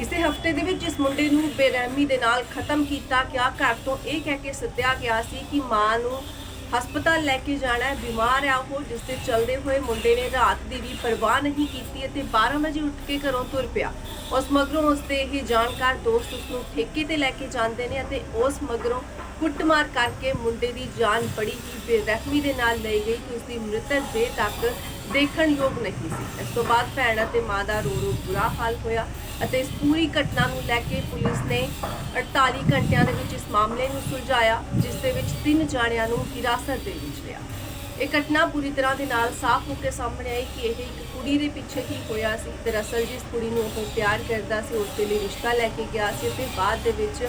ਇਸੇ ਹਫ਼ਤੇ ਦੇ ਵਿੱਚ ਇਸ ਮੁੰਡੇ ਨੂੰ ਬੇਰਹਿਮੀ ਦੇ ਨਾਲ ਖਤਮ ਕੀਤਾ ਗਿਆ, ਘਰ ਤੋਂ ਇਹ ਕਹਿ ਕੇ ਸੱਦਿਆ ਗਿਆ ਸੀ ਕਿ ਮਾਂ ਨੂੰ ਹਸਪਤਾਲ ਲੈ ਕੇ ਜਾਣਾ ਹੈ ਬਿਮਾਰ ਆ ਉਹ, ਜਿਸ ਦੇ ਚਲਦੇ ਹੋਏ ਮੁੰਡੇ ਨੇ ਰਾਤ ਦੀ ਵੀ ਪਰਵਾਹ ਨਹੀਂ ਕੀਤੀ ਅਤੇ 12 ਵਜੇ ਉੱਠ ਕੇ ਘਰੋਂ ਤੁਰ ਪਿਆ। ਉਸ ਮਗਰੋਂ ਉਸ ਦੇ ਇਹ ਜਾਣਕਾਰ ਦੋਸਤ ਉਸ ਨੂੰ ਠੇਕੇ ਤੇ ਲੈ ਕੇ ਜਾਂਦੇ ਨੇ ਅਤੇ ਉਸ ਮਗਰੋਂ ਕੁੱਟਮਾਰ ਕਰਕੇ ਮੁੰਡੇ ਦੀ ਜਾਨ ਬੜੀ ਹੀ ਬੇਰਹਿਮੀ ਦੇ ਨਾਲ ਲਈ ਗਈ ਕਿ ਉਸ ਦੀ ਮ੍ਰਿਤਕ ਦੇਹ ਤੱਕ ਦੇਖਣ ਯੋਗ ਨਹੀਂ ਸੀ। ਇਸ ਤੋਂ ਬਾਅਦ ਭੈਣ ਅਤੇ ਮਾਂ ਦਾ ਰੋ ਰੋ ਬੁਰਾ ਹਾਲ ਹੋਇਆ। ਅਤੇ ਇਸ ਪੂਰੀ ਘਟਨਾ ਨੂੰ ਲੈ ਕੇ ਪੁਲਿਸ ਨੇ 48 ਘੰਟਿਆਂ ਦੇ ਵਿੱਚ ਇਸ ਮਾਮਲੇ ਨੂੰ ਸੁਲਝਾਇਆ, ਜਿਸ ਦੇ ਵਿੱਚ ਤਿੰਨ ਜਾਣਿਆਂ ਨੂੰ ਹਿਰਾਸਤ ਦੇ ਵਿੱਚ ਲਿਆ। ਇਹ ਘਟਨਾ ਪੂਰੀ ਤਰ੍ਹਾਂ ਦੇ ਨਾਲ ਸਾਫ਼ ਹੋ ਕੇ ਸਾਹਮਣੇ ਆਈ ਕਿ ਇਹ ਇੱਕ ਕੁੜੀ ਦੇ ਪਿੱਛੇ ਹੀ ਹੋਇਆ ਸੀ। ਦਰਅਸਲ ਜਿਸ ਕੁੜੀ ਨੂੰ ਉਹ ਪਿਆਰ ਕਰਦਾ ਸੀ, ਉਸ ਦੇ ਲਈ ਰਿਸ਼ਤਾ ਲੈ ਕੇ ਗਿਆ ਸੀ ਤੇ ਬਾਅਦ ਦੇ ਵਿੱਚ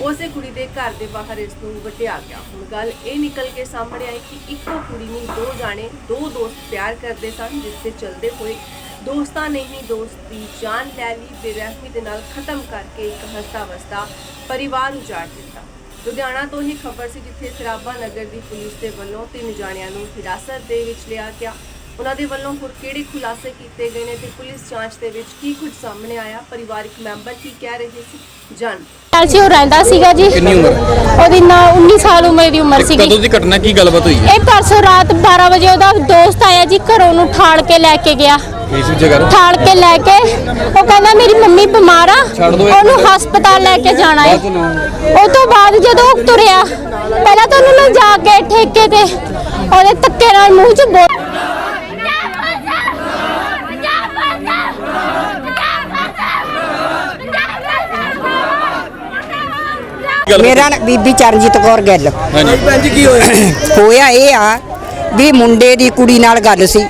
ਉਸੇ ਕੁੜੀ ਦੇ ਘਰ ਦੇ ਬਾਹਰ ਇਸ ਨੂੰ ਵਟਿਆ ਗਿਆ। ਹੁਣ ਗੱਲ ਇਹ ਨਿਕਲ ਕੇ ਸਾਹਮਣੇ ਆਈ ਕਿ ਇੱਕੋ ਕੁੜੀ ਨੂੰ ਦੋ ਜਾਣੇ, ਦੋ ਦੋਸਤ ਪਿਆਰ ਕਰਦੇ ਸਨ, ਜਿਸ ਦੇ ਚਲਦੇ ਹੋਏ ਦੋਸਤਾਂ ਨੇ ਹੀ ਦੋਸਤ ਦੀ ਜਾਨ ਲੈ ਲਈ ਬੇਰਹਿਮੀ ਦੇ ਨਾਲ ਖਤਮ ਕਰਕੇ ਇੱਕ ਹਸਤਾ ਵਸਤਾ ਪਰਿਵਾਰ ਉਜਾੜ ਦਿੱਤਾ। ਲੁਧਿਆਣਾ ਤੋਂ ਹੀ ਖਬਰ ਸੀ ਜਿੱਥੇ ਸਰਾਭਾ ਨਗਰ ਦੀ ਪੁਲਿਸ ਦੇ ਵੱਲੋਂ ਤਿੰਨ ਜਾਣਿਆਂ ਨੂੰ ਹਿਰਾਸਤ ਦੇ ਵਿੱਚ ਲਿਆ ਗਿਆ। ਉਹਨਾਂ ਦੇ ਵੱਲੋਂ ਹੋਰ ਕਿਹੜੇ ਖੁਲਾਸੇ ਕੀਤੇ ਗਏ ਨੇ ਤੇ ਪੁਲਿਸ ਜਾਂਚ ਦੇ ਵਿੱਚ ਕੀ ਕੁਝ ਸਾਹਮਣੇ ਆਇਆ? ਪਰਿਵਾਰਕ ਮੈਂਬਰ ਕੀ ਕਹਿ ਰਹੇ ਸੀ? ਜਾਣ। ਅਸੀਂ ਉਹ ਰਹਿੰਦਾ ਸੀਗਾ ਜੀ। ਕਿੰਨੀ ਉਮਰ? ਉਹਦੀ ਨਾ 19 ਸਾਲ ਉਮਰ ਦੀ ਉਮਰ ਸੀਗੀ। ਕਦੋਂ ਦੀ ਘਟਨਾ ਕੀ ਗੱਲਬਾਤ ਹੋਈ ਹੈ? ਇਹ ਪਰਸੋਂ ਰਾਤ 12 ਵਜੇ ਉਹਦਾ ਦੋਸਤ ਆਇਆ ਜੀ ਘਰੋਂ ਨੂੰ ਠਾਲ ਕੇ ਲੈ ਕੇ ਗਿਆ। ਇਸ ਜਗ੍ਹਾ ਠਾਲ ਕੇ ਲੈ ਕੇ ਉਹ ਕਹਿੰਦਾ ਮੇਰੀ ਮੰਮੀ ਬਿਮਾਰ ਆ ਛੱਡ ਦਿਓ ਇੱਕ ਉਹਨੂੰ। ਹਸਪਤਾਲ ਲੈ ਕੇ ਜਾਣਾ ਹੈ ਬਾਅਦ ਚ ਨਾ। ਉਹ ਤੋਂ ਬਾਅਦ ਜਦੋਂ ਉਹ ਤੁਰਿਆ ਪਹਿਲਾਂ ਤਾਂ ਉਹਨੂੰ ਲਿਜਾ ਕੇ ਠੇਕੇ ਤੇ ਉਹਦੇ ਧੱਕੇ ਨਾਲ ਮੂੰਹ 'ਚ ਬੋਲ ਮੇਰਾ ਨਾਂ ਬੀਬੀ ਚਰਨਜੀਤ ਕੌਰ ਗਿੱਲ। ਹਾਂਜੀ। ਭੈਣ ਜੀ ਕੀ ਹੋਇਆ? ਹੋਇਆ ਇਹ ਆ ਵੀ ਮੁੰਡੇ ਦੀ ਕੁੜੀ ਨਾਲ ਗੱਲ ਸੀ।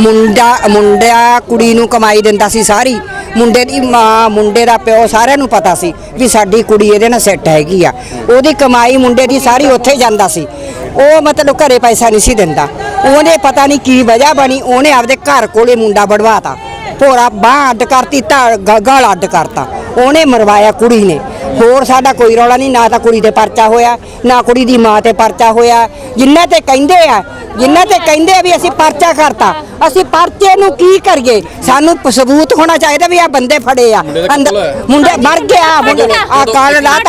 ਮੁੰਡਾ ਮੁੰਡਾ ਕੁੜੀ ਨੂੰ ਕਮਾਈ ਦਿੰਦਾ ਸੀ ਸਾਰੀ। ਮੁੰਡੇ ਦੀ ਮਾਂ, ਮੁੰਡੇ ਦਾ ਪਿਓ ਸਾਰਿਆਂ ਨੂੰ ਪਤਾ ਸੀ ਵੀ ਸਾਡੀ ਕੁੜੀ ਇਹਦੇ ਨਾਲ ਸੈੱਟ ਹੈਗੀ ਆ। ਉਹਦੀ ਕਮਾਈ ਮੁੰਡੇ ਦੀ ਸਾਰੀ ਉੱਥੇ ਜਾਂਦਾ ਸੀ। ਉਹ ਮਤਲਬ ਘਰੇ ਪੈਸਾ ਨਹੀਂ ਸੀ ਦਿੰਦਾ। ਉਹਨੇ ਪਤਾ ਨਹੀਂ ਕੀ ਵਜ੍ਹਾ ਬਣੀ, ਉਹਨੇ ਆਪਦੇ ਘਰ ਕੋਲੇ ਮੁੰਡਾ ਵੜਵਾਤਾ। ਭੋਰਾ ਬਾਂਹ ਅੱਡ ਕਰਤੀ ਤਾਂ ਗ- ਗਲ ਅੱਡ ਕਰਤਾ। ਉਹਨੇ ਮਰਵਾਇਆ ਕੁੜੀ ਨੇ। ਹੋਰ ਸਾਡਾ ਕੋਈ ਰੌਲਾ ਨਹੀਂ ਨਾ ਤਾਂ ਕੁੜੀ ਤੇ ਪਰਚਾ ਹੋਇਆ ਨਾ ਕੁੜੀ ਦੀ ਮਾਂ ਤੇ ਪਰਚਾ ਹੋਇਆ। ਜਿੰਨਾ ਤੇ ਕਹਿੰਦੇ ਆ ਜਿੰਨਾ ਤੇ ਕਹਿੰਦੇ ਆ ਵੀ ਅਸੀਂ ਪਰਚਾ ਕਰਤਾ ਅਸੀਂ ਪਰਚੇ ਨੂੰ ਕੀ ਕਰੀਏ? ਸਾਨੂੰ ਪ- ਸਬੂਤ ਹੋਣਾ ਚਾਹੀਦਾ ਵੀ ਆ ਬੰਦੇ ਫੜੇ ਆ। ਅੰਦਰ-? ਮੁੰਡੇ ਮਰ ਗਿਆ ਮੁੰਡੇ ਆ ਕੱਲ ਰਾਤ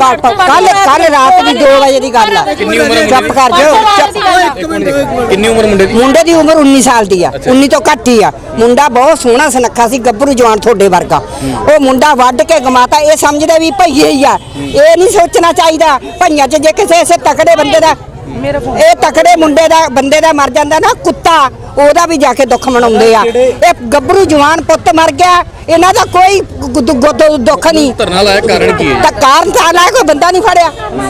ਕੱਲ ਕੱਲ ਰਾਤ ਦੀ 2 ਵਜੇ ਦੀ ਗੱਲ ਆ। ਕਿੰਨੀ ਉਮਰ ਚੁੱਪ ਕਰ ਜਾਓ ਚੁੱਪ ਇੱਕ ਮਿੰਟ ਇੱਕ ਮਿੰਟ। ਕਿੰਨੀ ਉਮਰ ਮੁੰਡੇ ਦੀ? ਮੁੰਡੇ ਦੀ ਉਮਰ 19 ਸਾਲ ਦੀ ਆ 19 ਤੋਂ ਘੱਟ ਹੀ ਆ। ਮੁੰਡਾ ਬਹੁਤ ਸੋਹਣਾ ਸੁਨੱਖਾ ਸੀ ਗੱਭਰੂ ਜਵਾਨ ਤੁਹਾਡੇ ਵਰਗਾ। ਉਹ ਮੁੰਡਾ ਵੱਢ ਕੇ ਗਮਾਤਾ ਇਹ ਸਮਝਦੇ ਵੀ ਭਈਏ ਹੀ ਆ। ਇਹ ਨਹੀਂ ਸੋਚਣਾ ਚਾਹੀਦਾ ਭਈਆਂ 'ਚ ਜੇ ਕਿਸੇ ਐਸੇ ਤਕੜੇ ਬੰਦੇ ਦਾ ਇਹ ਤਕੜੇ ਮੁੰਡੇ ਦਾ ਬੰਦੇ ਦਾ ਮਰ ਜਾਂਦਾ ਨਾ ਕੁੱਤਾ ਉਹਦਾ ਵੀ ਜਾ ਕੇ ਦੁੱਖ ਮਨਾਉਂਦੇ ਆ। ਇਹ ਗੱਭਰੂ ਜਵਾਨ ਪੁੱਤ ਮਰ ਗਿਆ। ਇਹਨਾਂ ਦਾ ਕੋਈ ਗੁ- ਦੁ- ਗੁ- ਦੁੱਖ ਨਹੀਂ। ਧਰਨਾ ਲਾਇਆ ਕਾਰਨ ਕੀ ਹੈ? ਤਾਂ ਕਾਰਨ ਤਾਂ ਨਾ ਕੋਈ ਬੰਦਾ ਨਹੀਂ ਫੜਿਆ।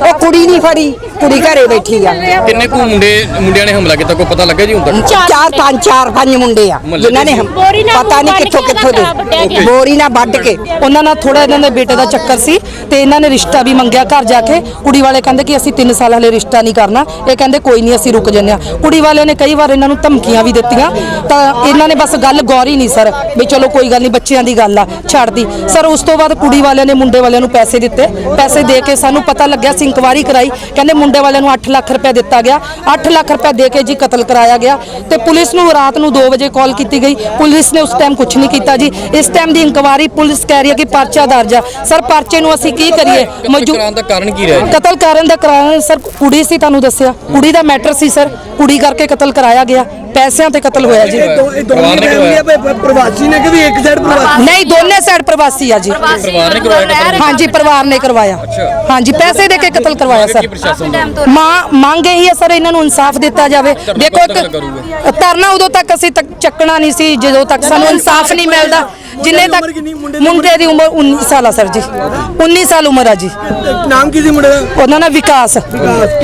ਉਹ ਕੁੜੀ ਨਹੀਂ ਫੜੀ ਕੁੜੀ ਘਰੇ ਬੈਠੀ ਆ। ਕਿੰਨੇ ਕੁ ਮੁੰਡੇ ਮੁੰਡਿਆਂ ਨੇ ਹਮਲਾ ਕੀਤਾ? ਕੋਈ ਪਤਾ ਲੱਗਾ ਜੀ ਹੁਣ ਤੱਕ? ਚਾਰ ਪੰਜ ਚਾਰ ਪੰਜ ਮੁੰਡੇ ਆ ਮੁਹੱਲੇ ਜਿਨ੍ਹਾਂ ਨੇ ਦੇ ਹਮ- ਬੋਰੀ ਨਾਲ ਪਤਾ ਨਹੀਂ ਕਿੱਥੋਂ ਕਿੱਥੋਂ ਦੇ। ਬੋਰੀ ਨਾਲ ਵੱਢ ਕੇ। ਉਹਨਾਂ ਨਾਲ ਥੋੜਾ ਇਹਨਾਂ ਦੇ ਬੇਟੇ ਦਾ ਚੱਕਰ ਸੀ ਤੇ ਇਹਨਾਂ ਨੇ ਰਿਸ਼ਤਾ ਵੀ ਮੰਗਿਆ ਘਰ ਜਾ ਕੇ। ਕੁੜੀ ਵਾਲੇ ਕਹਿੰਦੇ ਕਿ ਅਸੀਂ 3 ਸਾਲ ਹਲੇ ਰਿਸ਼ਤਾ ਨਹੀਂ ਕਰਨਾ। ਇਹ ਕਹਿੰਦੇ ਕੋਈ ਨਹੀਂ ਅਸੀਂ ਰੁਕ ਜੰਨੇ ਆ ਕੁੜੀ ਵਾਲਿਆਂ ਨੇ ਕਈ ਵਾਰ ਇਹਨਾਂ ਨੂੰ ਧਮਕੀਆਂ ਵੀ ਦਿੱਤੀਆਂ। ਤਾਂ ਇਹਨਾਂ ਨੇ ਬਸ ਗੱਲ ਗੌਰੀ ਨਹੀਂ ਸਰ ਵੀ ਚਲੋ ਕੋਈ ਗੱਲ ਨਹੀਂ ਬੱਚਿਆਂ ਦੀ ਗੱਲ ਆ ਛੱਡਦੀ। ਸਰ ਉਸ ਤੋਂ ਬਾਅਦ ਕੁੜੀ ਵਾਲਿਆਂ ਨੇ ਮੁੰਡੇ ਵਾਲਿਆਂ ਨੂੰ ਪੈਸੇ ਦਿੱਤੇ। ਪੈਸੇ ਦੇ ਕੇ ਸਾਨੂੰ ਪਤਾ ਲੱਗਿਆ ਸੀ ਇਨਕੁਆਰੀ ਕਰਾਈ। ਕਹਿੰਦੇ ਮੁੰਡੇ ਵਾਲਿਆਂ ਨੂੰ 8 ਲੱਖ ਰੁਪਏ ਦਿੱਤਾ ਗਿਆ। 8 ਲੱਖ ਰੁਪਏ ਦੇ ਕੇ ਜੀ ਕਤਲ ਕਰਾਇਆ ਗਿਆ। ਤੇ ਪੁਲਿਸ ਨੂੰ ਰਾਤ ਨੂੰ 2 ਵਜੇ ਕਾਲ ਕੀਤੀ ਗਈ। ਪੁਲਿਸ ਨੇ ਉਸ ਟਾਈਮ ਕੁਝ ਨਹੀਂ ਕੀਤਾ ਜੀ। ਇਸ ਟਾਈਮ ਦੀ ਇਨਕੁਆਰੀ ਪੁਲਿਸ ਕਹਿ ਰਹੀ ਹੈ ਕਿ ਪਰਚਾ ਦਰਜ ਆ। ਸਰ ਪਰਚੇ ਨੂੰ ਅਸੀਂ ਕੀ ਕਰੀਏ? ਕਤਲ ਦਾ ਕਾਰਨ ਕੀ ਰਿਹਾ? ਕਤਲ ਕਰਨ ਦਾ ਕਾਰਨ ਸਰ ਕੁੜੀ ਸੀ ਤੁਹਾਨੂੰ ਦੱਸਿਆ। ਕੁੜੀ ਦਾ ਮੈਟਰ ਸੀ ਸਰ ਕੁੜੀ ਕਰਕੇ ਕਤਲ ਕਰਾਇਆ ਗਿਆ। ਪੈਸਿਆਂ ਤੇ ਕਤਲ ਹੋਇਆ ਜੀ। ਇਹ ਦੋ- ਦੋਨੇ ਪ੍ਰਵਾਸੀ ਨੇ ਕਿ ਵੀ ਇੱਕ ਸਾਈਡ ਪ੍ਰਵਾਸੀ ਨਹੀਂ ਦੋਨੇ ਸਾਈਡ ਪ੍ਰਵਾਸੀ ਆ ਜੀ। ਪਰਿਵਾਰ ਨੇ ਕਰਵਾਇਆ ਕਤਲ? ਹਾਂਜੀ ਪਰਿਵਾਰ ਨੇ ਕਰਵਾਇਆ। ਅੱਛਾ। ਹਾਂਜੀ ਪੈਸੇ ਦੇ ਕੇ ਕਤਲ ਕਰਵਾਇਆ ਸਰ। ਪ੍ਰਸ਼ਾਸਨ? ਮਾਂ ਮੰਗ ਇਹੀ ਹੈ ਸਰ ਇਹਨਾਂ ਨੂੰ ਇਨਸਾਫ ਦਿੱਤਾ ਜਾਵੇ। ਦੇਖੋ ਇੱਕ ਧਰਨਾ ਉਦੋਂ ਤੱਕ ਅਸੀਂ ਤੱਕ ਚੱਕਣਾ ਨਹੀਂ ਸੀ ਜਦੋਂ ਤੱਕ ਸਾਨੂੰ ਇਨਸਾਫ ਨਹੀਂ ਮਿਲਦਾ। ਜਿੰਨੇ ਮੁੰਡੇ ਦੀ ਤੱਕ? ਮੁੰਡੇ ਦੀ ਉਮਰ ਮੁੰਡੇ ਦੀ ਉਮਰ 19 ਸਾਲ ਆ ਸਰ ਜੀ। 19 ਸਾਲ ਉਮਰ ਆ ਜੀ। ਨਾਮ ਕੀ ਸੀ ਮੁੰਡੇ ਦਾ? ਉਹਨਾਂ ਦਾ ਵਿਕਾਸ।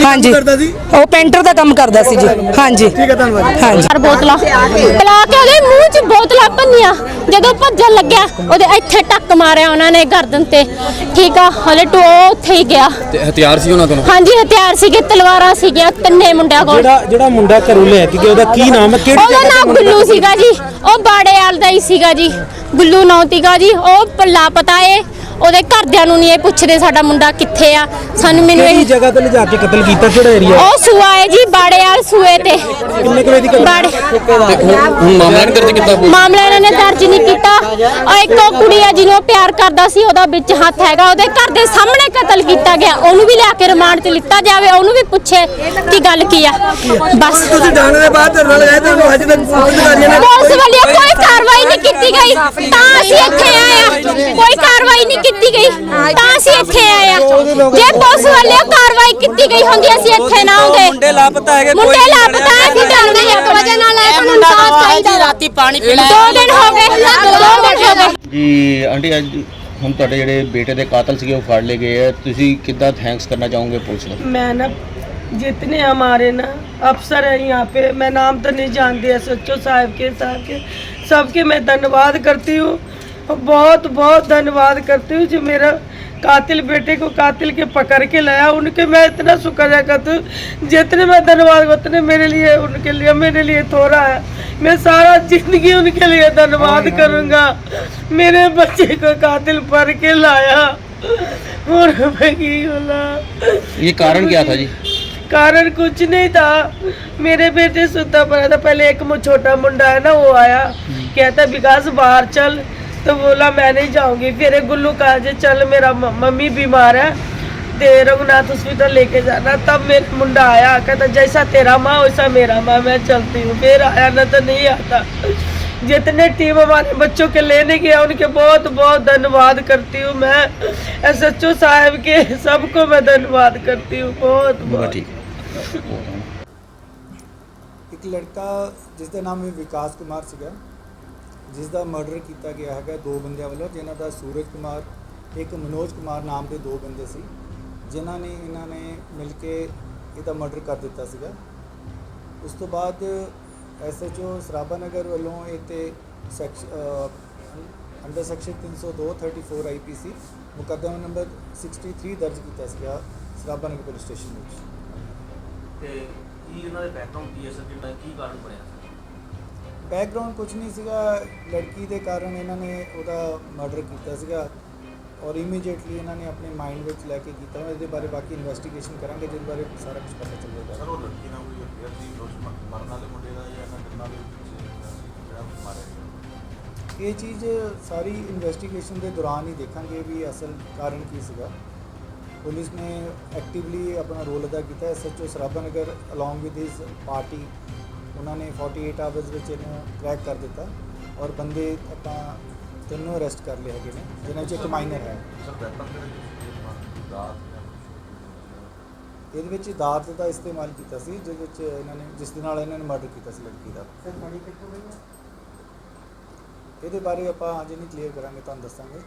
ਹਾਂਜੀ? ਉਹ ਪੇਂਟਰ ਦਾ ਕੰਮ ਕਰਦਾ ਸੀ ਜੀ। ਹਾਂਜੀ। ਠੀਕ ਹੈ ਧੰਨਵਾਦ। ਹਾਂਜੀ। ਚਾਰ ਬੋਤਲਾਂ। ਪਲਾ ਕੇ ਉਹਦੇ ਮੂੰਹ 'ਚ ਬੋਤਲਾਂ ਭੰਨੀਆਂ। ਜਦੋਂ ਭੱਜਣ ਲੱਗਿਆ ਉਹਦੇ ਇੱਥੇ ਟੱਕ ਮਾਰਿਆ ਉਹਨਾਂ ਨੇ ਗਰਦਨ ਤੇ। ਠੀਕ ਆ ਹਲੇ ਟੋ ਉੱਥੇ ਹੀ ਗਿਆ। ਤੇ ਹਥਿਆਰ ਸੀ ਉਹਨਾਂ ਕੋਲ? ਹਾਂਜੀ ਹਥਿਆਰ ਸੀਗੇ ਤਲਵਾਰਾਂ ਸੀਗੀਆਂ ਤਿੰਨੇ ਮੁੰਡਿਆਂ ਕੋਲ। ਜਿਹੜਾ ਜਿਹੜਾ ਮੁੰਡਾ ਘਰੋਂ ਲੈ ਕੇ ਗਿਆ ਉਹਦਾ ਕੀ ਨਾਮ ਹੈ? ਕਿਹੜੀ ਉਹਦਾ ਜਗ੍ਹਾ ਨਾਮ ਗੁੱਲੂ ਸੀਗਾ ਜੀ। ਉਹ ਬਾੜੇ ਵਾਲ ਦਾ ਹੀ ਸੀਗਾ ਜੀ। ਗੁੱਲੂ ਨੌਤੀਗਾ ਜੀ ਉਹ ਲਾਪਤਾ ਏ। ਉਹਦੇ ਘਰਦਿਆਂ ਨੂੰ ਨਹੀਂ ਇਹ ਪੁੱਛਦੇ ਸਾਡਾ ਮੁੰਡਾ ਕਿੱਥੇ ਆ। ਸਾਨੂੰ ਮੈਨੂੰ ਕਿਹੜੀ ਇਹ ਜਗ੍ਹਾ ਤੇ ਲਿਜਾ ਕੇ ਕਤਲ ਕੀਤਾ ਕਿਹੜਾ ਏਰੀਆ ਉਹ ਸੂਆ ਹੈ ਜੀ ਬਾੜੇ ਵਾਲ ਸੂਏ ਤੇ। ਕਿੰਨੇ ਕੁ ਵਜੇ ਦੀ ਘਟਨਾ? ਬਾੜੇ ਤੇ ਹੁਣ ਹੁਣ ਮਾਮਲਾ ਨਹੀਂ ਦਰਜ ਕੀਤਾ ਪੁਲਿਸ ਮਾਮਲਾ ਇਹਨਾਂ ਨੇ ਦਰਜ ਨਹੀਂ ਕੀਤਾ। ਉਹ ਇੱਕ ਉਹ ਕੁੜੀ ਆ ਜਿਹਨੂੰ ਉਹ ਪਿਆਰ ਕਰਦਾ ਸੀ ਉਹਦਾ ਵਿੱਚ ਹੱਥ ਹੈਗਾ। ਉਹਦੇ ਘਰ ਦੇ ਸਾਹਮਣੇ ਕਤਲ ਕੀਤਾ ਗਿਆ ਉਹਨੂੰ ਵੀ ਲਿਆ ਕੇ ਰਿਮਾਂਡ ਤੇ ਲਿੱਤਾ ਜਾਵੇ ਉਹਨੂੰ ਵੀ ਪੁੱਛੇ ਕਿ ਗੱਲ ਕੀ ਆ। ਬਸ। ਤੁਸੀਂ ਜਾਣ ਦੇ ਬਾਅਦ ਧਰਨਾ ਲਗਾਇਆ ਤੇ ਉਹਨੂੰ ਹਜੇ ਤੱਕ ਪੁਲਿਸ ਅਧਿਕਾਰੀਆਂ ਨੇ ਪੁਲਿਸ ਵੱਲੋਂ ਕੋਈ ਕਾਰਵਾਈ ਨਹੀਂ ਕੀਤੀ ਗਈ। ਤਾਂ ਅਸੀਂ ਇੱਥੇ ਆਏ ਆ। ਕੋਈ ਕਾਰਵਾਈ ਨਹੀਂ ਕੀਤੀ ਗਈ। ਤਾਂ ਅਸੀਂ ਇੱਥੇ ਆਏ ਆ। ਜੇ ਪੁਲਿਸ ਵੱਲੋਂ ਕਾਰਵਾਈ ਕੀਤੀ ਗਈ ਹੁੰਦੀ ਅਸੀਂ ਇੱਥੇ ਨਾ ਆਉਂਦੇ। ਮੁੰਡੇ ਲਾਪਤਾ ਹੈਗੇ ਮੁੰਡੇ ਲਾਪਤਾ ਹੈ ਕਿ ਜਾਣਦੇ ਇੱਕ ਵਜੇ ਨਾਲ ਆਏ ਸਾਨੂੰ ਇਨਸਾਫ ਚਾਹੀਦਾ ਰਾਤੀ ਪਾਣੀ ਪੀਣਾ ਦੋ ਦਿਨ ਹੋ ਗਏ। ਦੋ ਦਿਨ ਹੋ ਗਏ। ਜੀ ਆਂਟੀ ਅੱਜ ਹੁਣ ਤੁਹਾਡੇ ਜਿਹੜੇ ਬੇਟੇ ਦੇ ਕਾਤਲ ਸੀਗੇ ਉਹ ਫੜ ਲਏ ਗਏ ਆ ਤੁਸੀਂ ਕਿੱਦਾਂ ਥੈਂਕਸ ਕਰਨਾ ਚਾਹੋਗੇ ਪੁਲਿਸ ਨੂੰ मैं ना जितने हमारे ना अफसर हैं यहाँ पे मैं नाम तो नहीं जानती एस एच ओ साहब के साहब के सबके मैं धन्यवाद करती हूँ और बहुत बहुत धन्यवाद करती हूँ जो मेरा कातिल बेटे को कातिल के पकड़ के लाया उनके मैं इतना शुक्रिया करती हूँ जितने मैं धन्यवाद उतने मेरे लिए उनके लिए मेरे लिए थोड़ा है। मैं सारा ज़िंदगी उनके लिए धन्यवाद करूँगा। मेरे बच्चे को कातिल पढ़ के लाया। और ये कारण क्या था जी? कारण कुछ नहीं था। मेरे बेटे सुता पड़ा था। पहले एक छोटा मुंडा है ना वो आया। कहता विकास बाहर चल। तो बोला मैं नहीं जाऊँगी। फिर गुल्लू कहा जे चल मेरा मम्मी बीमार है दे रघुनाथ हॉस्पिटल लेके जाना। तब मेरा मुंडा आया कहता जैसा तेरा माँ वैसा मेरा माँ मैं चलती हूँ। फिर आया ना तो नहीं आता। जितने टीम हमारे बच्चों के लेने गया उनके बहुत बहुत धन्यवाद करती हूँ मैं। एस एच ओ साहब के सबको मैं धन्यवाद करती हूँ बहुत बहुत। एक लड़का जिसका नाम विकास कुमार सिंह ਜਿਸ ਦਾ ਮਰਡਰ ਕੀਤਾ ਗਿਆ ਹੈਗਾ ਦੋ ਬੰਦਿਆਂ ਵੱਲੋਂ, ਜਿਨ੍ਹਾਂ ਦਾ ਸੂਰਜ ਕੁਮਾਰ ਇੱਕ ਮਨੋਜ ਕੁਮਾਰ ਨਾਮ ਦੇ ਦੋ ਬੰਦੇ ਸੀ, ਜਿਨ੍ਹਾਂ ਨੇ ਇਹਨਾਂ ਨੇ ਮਿਲ ਕੇ ਇਹਦਾ ਮਰਡਰ ਕਰ ਦਿੱਤਾ ਸੀਗਾ। ਉਸ ਤੋਂ ਬਾਅਦ ਐਸਐਚਓ ਸਰਾਭਾ ਨਗਰ ਵੱਲੋਂ ਇਹ ਤੇ ਸੈਕਸ਼ਨ ਅੰਡਰ ਸੈਕਸ਼ਨ 302 34 ਆਈਪੀਸੀ ਮੁਕੱਦਮਾ ਨੰਬਰ 63 ਦਰਜ ਕੀਤਾ ਸੀਗਾ ਸਰਾਭਾ ਨਗਰ ਪੁਲਿਸ ਸਟੇਸ਼ਨ ਵਿੱਚ। ਤੇ ਕੀ ਇਹਨਾਂ ਦੇ ਬੈਕਗ੍ਰਾਉਂਡ ਕੀ ਹੈ ਸਰ? ਜਿਹੜਾ ਕੀ ਕਾਰਨ ਬਣਿਆ? ਬੈਕਗ੍ਰਾਉਂਡ ਕੁਝ ਨਹੀਂ ਸੀਗਾ। ਲੜਕੀ ਦੇ ਕਾਰਨ ਇਹਨਾਂ ਨੇ ਉਹਦਾ ਮਰਡਰ ਕੀਤਾ ਸੀਗਾ ਔਰ ਇਮੀਡੀਏਟਲੀ ਇਹਨਾਂ ਨੇ ਆਪਣੇ ਮਾਈਂਡ ਵਿੱਚ ਲੈ ਕੇ ਕੀਤਾ। ਇਹਦੇ ਬਾਰੇ ਬਾਕੀ ਇਨਵੈਸਟੀਗੇਸ਼ਨ ਕਰਾਂਗੇ ਜਿਹਦੇ ਬਾਰੇ ਸਾਰਾ ਕੁਝ ਪਤਾ ਸਰ ਚੱਲੇਗਾ ਉਹ ਲੜਕੀ ਨਾਲ ਕੋਈ ਅਫੇਅਰ ਸੀ ਉਸ ਮਰਨ ਵਾਲੇ ਮੁੰਡੇ ਦਾ ਜਾਂ ਇਹਨਾਂ ਤਿੰਨਾਂ ਦੇ ਜਿਹੜਾ ਮਾਰਿਆ ਇਹ ਚੀਜ਼ ਸਾਰੀ ਇਨਵੈਸਟੀਗੇਸ਼ਨ ਦੇ ਦੌਰਾਨ ਹੀ ਦੇਖਾਂਗੇ ਵੀ ਅਸਲ ਕਾਰਨ ਕੀ ਸੀਗਾ। ਪੁਲਿਸ ਨੇ ਐਕਟਿਵਲੀ ਆਪਣਾ ਰੋਲ ਅਦਾ ਕੀਤਾ। SHO Sarabha Nagar along with his party ਉਹਨਾਂ ਨੇ 48 ਆਵਰਸ ਵਿੱਚ ਇਹਨੂੰ ਕ੍ਰੈਕ ਕਰ ਦਿੱਤਾ ਔਰ ਬੰਦੇ ਆਪਾਂ ਤਿੰਨੋਂ ਅਰੈਸਟ ਕਰ ਲਏ ਹੈਗੇ ਨੇ ਜਿਨ੍ਹਾਂ 'ਚ ਇੱਕ ਮਾਈਨਰ ਹੈ? ਇਹਦੇ ਵਿੱਚ ਦਾਤ ਦਾ ਇਸਤੇਮਾਲ ਕੀਤਾ ਸੀ ਜਿਹਦੇ ਵਿੱਚ ਇਹਨਾਂ ਨੇ ਜਿਸ ਦੇ ਨਾਲ ਇਹਨਾਂ ਨੇ ਮਰਡਰ ਕੀਤਾ ਸੀ ਲੜਕੀ ਦਾ। ਇਹਦੇ ਬਾਰੇ ਆਪਾਂ ਅਜੇ ਨਹੀਂ ਕਲੀਅਰ ਕਰਾਂਗੇ ਤੁਹਾਨੂੰ ਦੱਸਾਂਗੇ।